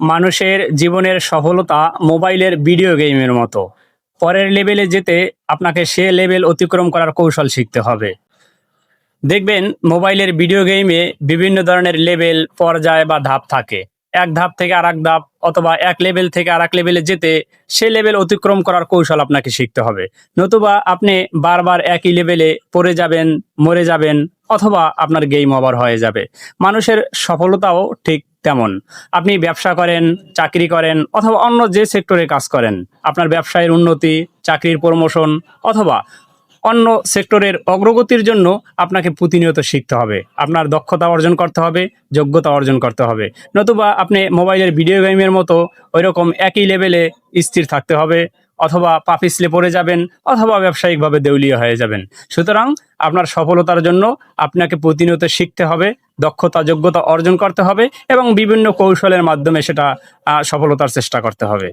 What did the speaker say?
মানুষের জীবনের সফলতা মোবাইলের ভিডিও গেমের মতো। পরের লেভেলে যেতে আপনাকে সে লেভেল অতিক্রম করার কৌশল শিখতে হবে। দেখবেন, মোবাইলের ভিডিও গেমে বিভিন্ন ধরনের লেভেল পর্যায় বা ধাপ থাকে। এক ধাপ থেকে আর ধাপ অথবা এক লেভেল থেকে আর এক লেভেলে যেতে সে লেভেল অতিক্রম করার কৌশল আপনাকে শিখতে হবে। নতুবা আপনি বারবার একই লেভেলে পড়ে যাবেন, মরে যাবেন অথবা আপনার গেম ওভার হয়ে যাবে। মানুষের সফলতাও ঠিক তেমন। আপনি ব্যবসা করেন, চাকরি করেন, অথবা অন্য যে সেক্টরে কাজ করেন, আপনার ব্যবসায়ের উন্নতি, চাকরির প্রমোশন অথবা অন্য সেক্টরের অগ্রগতির জন্য আপনাকে প্রতিনিয়ত শিখতে হবে। আপনার দক্ষতা অর্জন করতে হবে, যোগ্যতা অর্জন করতে হবে। নতুবা আপনি মোবাইলের ভিডিও গেমের মতো ওইরকম একই লেভেলে স্থির থাকতে হবে। অথবা পাপিসলে পড়ে যাবেন অথবা ব্যবসায়িকভাবে দেউলিয়া হয়ে যাবেন। সুতরাং আপনার সফলতার জন্য আপনাকে প্রতিনিয়ত শিখতে হবে, দক্ষতা, যোগ্যতা অর্জন করতে হবে এবং বিভিন্ন কৌশলের মাধ্যমে সেটা সফলতার চেষ্টা করতে হবে।